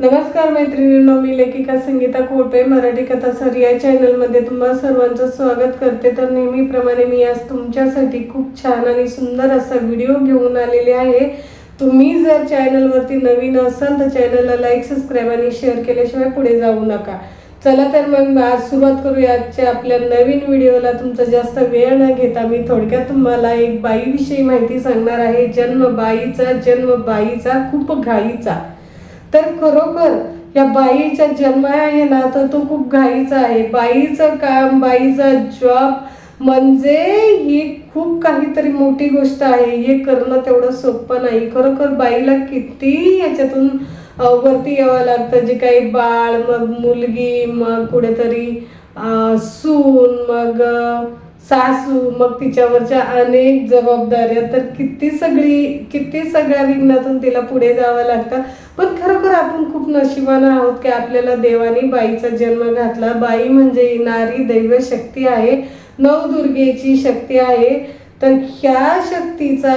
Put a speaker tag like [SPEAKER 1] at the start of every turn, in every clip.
[SPEAKER 1] नमस्कार मैत्रिणींनो मी लेखिका संगीता कोळपे मराठी कथा सर. या चॅनलमध्ये तुम्हा सर्वांचं स्वागत करते. तर नेहमीप्रमाणे मी आज तुमच्यासाठी खूप छान आणि सुंदर असा व्हिडिओ घेऊन आलेले आहे. तुम्ही जर चॅनलवरती नवीन असाल तर चॅनलला लाईक सबस्क्राईब आणि शेअर केल्याशिवाय पुढे जाऊ नका. चला तर मग आज सुरुवात करूया. आजच्या आपल्या नवीन व्हिडिओला तुमचा जास्त वेळ न घेता मी थोडक्यात तुम्हाला एक बाईविषयी माहिती सांगणार आहे. जन्म बाईचा जन्म बाईचा खूप घाईचा तर खरोखर या बाईचा जन्म आहे ना तर तो खूप घाईचा आहे. बाईचं काम बाईचा जॉब म्हणजे ही खूप काहीतरी मोठी गोष्ट आहे. हे करणं तेवढं सोपं नाही. खरोखर बाईला किती याच्यातून वरती यावं लागतं? जे काही बाळ मग मुलगी मग कुठेतरी सून मग सासू मग तिच्यावरच्या अनेक जबाबदाऱ्या. तर किती सगळी किती सगळ्या विघ्नातून तिला पुढे जावं लागतं? पण खरोखर आपण खूप नशिबानं आहोत की आपल्याला देवाने बाईचा जन्म घातला. बाई म्हणजे नारी दैव शक्ती आहे. नवदुर्गेची शक्ती आहे. तर ह्या शक्तीचा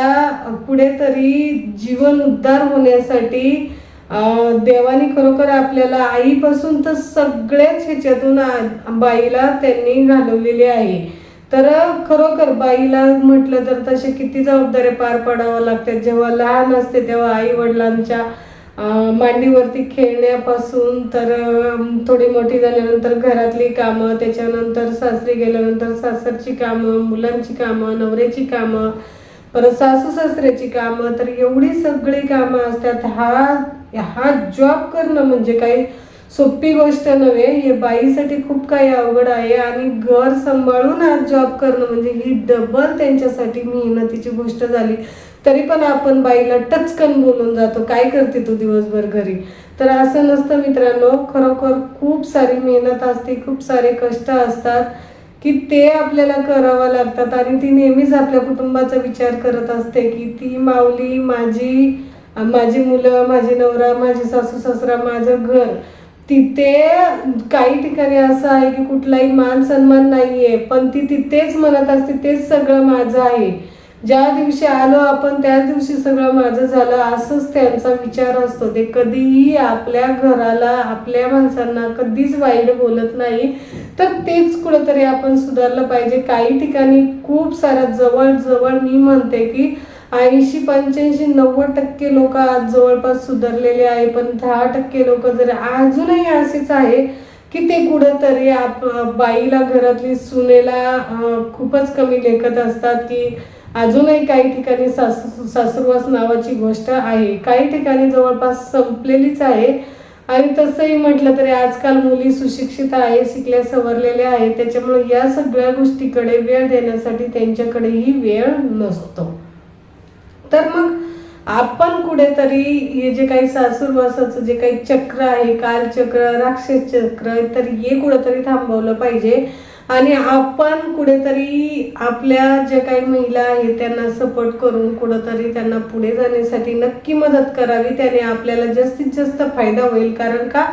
[SPEAKER 1] कुठेतरी जीवन उद्धार होण्यासाठी देवाने खरोखर आपल्याला आईपासून तर सगळ्याच ह्याच्यातून बाईला त्यांनी घालवलेली आहे. तर खरोखर बाईला म्हटलं तर तसे किती जबाबदाऱ्या पार पाडाव्या लागतात. जेव्हा लहान असते तेव्हा आई वडिलांच्या मांडीवरती खेळण्यापासून तर थोडी मोठी झाल्यानंतर घरातली कामं त्याच्यानंतर सासरी गेल्यानंतर सासरची कामं मुलांची कामं नवऱ्याची कामं परत सासू सासऱ्याची कामं तर एवढी सगळी कामं असतात. हा हा जॉब करणं म्हणजे काही सोपी गोष्ट नव्हे हे बाईसाठी खूप काही अवघड आहे आणि घर सांभाळून आज जॉब करणं म्हणजे ही डबल त्यांच्यासाठी मेहनतीची गोष्ट झाली. तरी पण आपण बाईला टचकन बोलून जातो काय करते तू दिवसभर घरी? तर असं नसतं मित्रांनो खरोखर खूप सारी मेहनत असते खूप सारे कष्ट असतात की ते आपल्याला करावं लागतात आणि ती नेहमीच आपल्या कुटुंबाचा विचार करत असते की ती माऊली माझी माझी मुलं माझी नवरा माझी सासू सासरा माझं घर तिथे काही ठिकाणी असं आहे की कुठलाही मान सन्मान नाहीये पण ती तिथेच म्हणत असते तेच सगळं माझं आहे. ज्या दिवशी आलो आपण त्याच दिवशी सगळं माझं झालं असंच त्यांचा विचार असतो. ते कधीही आपल्या घराला आपल्या माणसांना कधीच वाईट बोलत नाही. तर तेच कुठंतरी आपण सुधारलं पाहिजे. काही ठिकाणी खूप साऱ्या जवळ जवळ मी म्हणते की ऐंशी पंच्याऐंशी नव्वद टक्के लोक आज जवळपास सुधारलेले आहे पण दहा टक्के लोक जर अजूनही असेच आहे की ते कुठंतरी आप बाईला घरातली सुनेला खूपच कमी लेखत असतात की अजूनही काही ठिकाणी सासू सासुरवास नावाची गोष्ट आहे. काही ठिकाणी जवळपास संपलेलीच आहे. आणि तसंही म्हटलं तरी आजकाल मुली सुशिक्षित आहे शिकल्या सवरलेल्या आहेत. त्याच्यामुळे या सगळ्या गोष्टीकडे वेळ देण्यासाठी त्यांच्याकडेही वेळ नसतो. तर मग आपण कुठेतरी हे जे काही सासूरवासाचं जे काही चक्र आहे कालचक्र राक्षस चक्र तर हे कुठेतरी थांबवलं पाहिजे. आणि आपण कुठेतरी आपल्या ज्या काही महिला आहेत त्यांना सपोर्ट करून कुठंतरी त्यांना पुढे जाण्यासाठी नक्की मदत करावी. त्याने आपल्याला जास्तीत जास्त फायदा होईल. कारण का?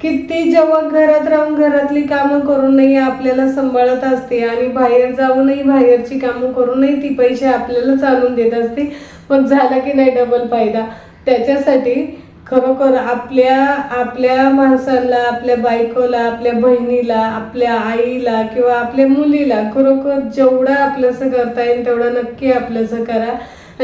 [SPEAKER 1] की ती जेव्हा घरात राहून घरातली कामं करूनही आपल्याला सांभाळत असते आणि बाहेर जाऊनही बाहेरची कामं करूनही ती पैसे आपल्यालाच आणून देत असते मग झाला की नाही डबल फायदा? त्याच्यासाठी खरोखर आपल्या आपल्या माणसांना आपल्या बायकोला आपल्या बहिणीला आपल्या आईला किंवा आपल्या मुलीला खरोखर जेवढं आपलंसं करता येईल तेवढं नक्की आपलंसं करा.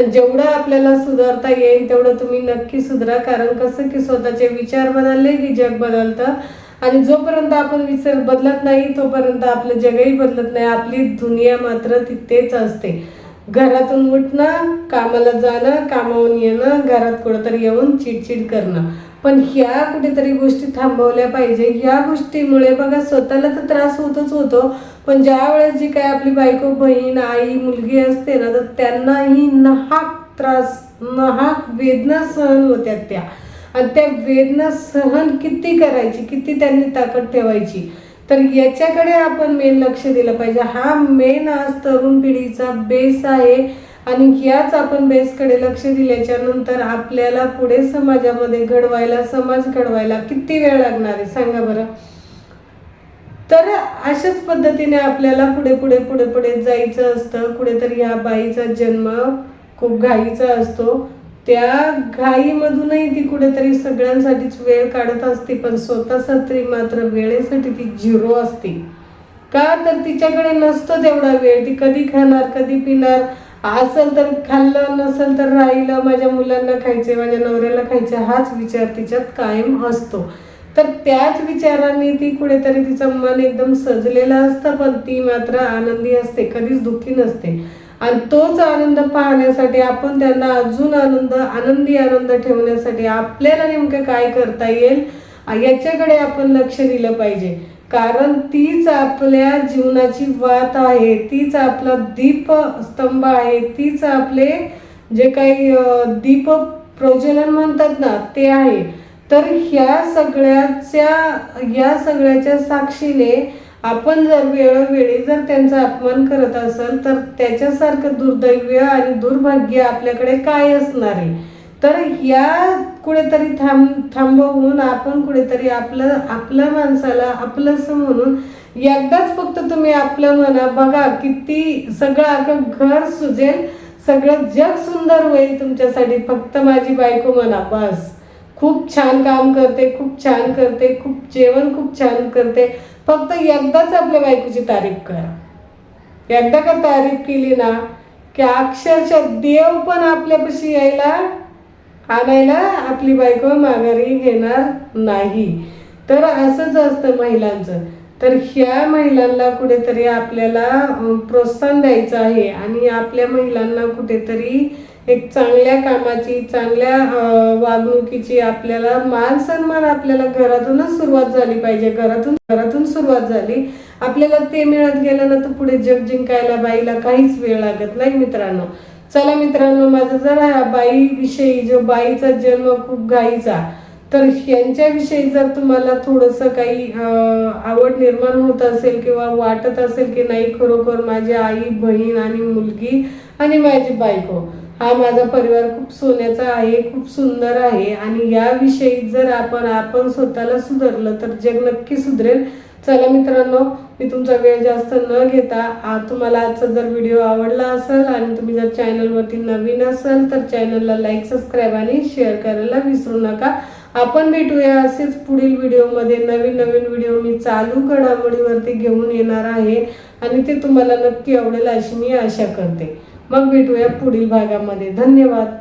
[SPEAKER 1] जेवढं आपल्याला सुधारता येईल तेवढं तुम्ही नक्की सुधरा. कारण कसं की स्वतःचे विचार बदलले की जग बदलतं. आणि जोपर्यंत आपण विचार बदलत नाही तोपर्यंत आपलं जगही बदलत नाही. आपली दुनिया मात्र तिथेच असते. घरातून उठणं कामाला जाणं कामावून येणं घरात कुठंतरी येऊन चिडचिड करणं. पण ह्या कुठेतरी गोष्टी थांबवल्या पाहिजे. ह्या गोष्टीमुळे बघा स्वतःला तर त्रास होतच होतो. पण ज्या वेळेस जी काय आपली बायको बहीण आई मुलगी असते ना तर त्यांनाही नाहक त्रास नाहक वेदना सहन होत्या त्या. आणि त्या वेदना सहन किती करायची किती त्यांनी ताकद ठेवायची? तर याच्याकडे आपण मेन लक्ष दिलं पाहिजे. हा मेन आज तरुण पिढीचा बेस आहे. आणि याच आपण बेसकडे लक्ष दिल्याच्या नंतर आपल्याला पुढे समाजामध्ये घडवायला समाज घडवायला किती वेळ लागणार आहे? सांगा बरं. तर अशाच पद्धतीने आपल्याला पुढे पुढे पुढे पुढे जायचं असतं. कुठेतरी ह्या बाईचा जन्म खूप घाईचा असतो. त्या घाईमधूनही ती कुठेतरी सगळ्यांसाठीच वेळ काढत असते पण स्वतःसाठी मात्र वेळेसाठी ती झिरो असते. का तर तिच्याकडे नसतो तेवढा वेळ. ती कधी खाणार कधी पिणार असेल तर खाल्लं नसेल तर राहिलं माझ्या मुलांना खायचे माझ्या नवऱ्याला खायचे हाच विचार तिच्यात कायम असतो. तर त्याच विचारांनी ती कुठेतरी तिचं मन एकदम सजलेलं असतं पण ती मात्र आनंदी असते कधीच दुःखी नसते. आणि तोच आनंद पाहण्यासाठी आपण त्यांना अजून आनंद आनंदी आनंद ठेवण्यासाठी आपल्याला नेमकं काय करता येईल याच्याकडे आपण लक्ष दिलं पाहिजे. कारण तीच आपल्या जीवनाची वात आहे तीच आपला दीप स्तंभ आहे तीच आपले जे काही दीप प्रज्वलन म्हणतात ना ते आहे. तर ह्या सगळ्याच्या या सगळ्याच्या साक्षीने आपण जर वेळोवेळी जर त्यांचा अपमान करत असेल तर त्याच्यासारखं दुर्दैव्य आणि दुर्भाग्य आपल्याकडे काय असणार आहे? तर या कुठेतरी थांब थांबवून आपण कुठेतरी आपलं आपल्या माणसाला आपलंसं म्हणून एकदाच फक्त तुम्ही आपलं म्हणा बघा किती सगळं अगं घर सुजेल सगळं जग सुंदर होईल तुमच्यासाठी फक्त माझी बायको म्हणा बस. खूप छान काम करते खूप छान करते खूप जेवण खूप छान करते. फक्त एकदाच आपल्या बायकोची तारीफ करा. एकदा का तारीफ केली ना की अक्षरशः देव पण आपल्यापाशी यायला आणायला आपली बायको माघारी घेणार नाही. तर असंच असतं महिलांचं. तर ह्या महिलांना कुठेतरी आपल्याला प्रोत्साहन द्यायचं आहे आणि आपल्या महिलांना कुठेतरी एक चांगल्या कामाची चांगल्या वागणुकीची आपल्याला मान सन्मान आपल्याला घरातूनच सुरुवात झाली पाहिजे. घरातून घरातून सुरुवात झाली. आपल्याला ते मिळत गेलं ना तर पुढे जग जिंकायला बाईला काहीच वेळ लागत नाही मित्रांनो. चला मित्रांनो माझा जरा बाईविषयी जो बाईचा जन्म खूप गाईचा तर यांच्याविषयी जर तुम्हाला थोडंसं काही आवड निर्माण होत असेल किंवा वाटत असेल की नाही खरोखर माझी आई बहीण आणि मुलगी आणि माझी बायको हा माझा परिवार खूप सोन्याचा आहे खूप सुंदर आहे. आणि याविषयी जर आपण आपण स्वतःला सुधारलं तर जग नक्की सुधरेल. चला मित्रांनो मी तुमचा वेळ जास्त न घेता आ, तुम्हाला आजचा जर व्हिडिओ आवडला असेल आणि तुम्ही जर चॅनलवरती नवीन असाल तर चॅनलला लाईक सबस्क्राईब आणि शेअर करायला विसरू नका. आपण भेटूया असेच पुढील व्हिडिओमध्ये. नवीन नवीन व्हिडिओ मी चालू घडामोडीवरती घेऊन येणार आहे आणि ते तुम्हाला नक्की आवडेल अशी मी आशा करते. मग भेटूया पुढील भागामध्ये. धन्यवाद.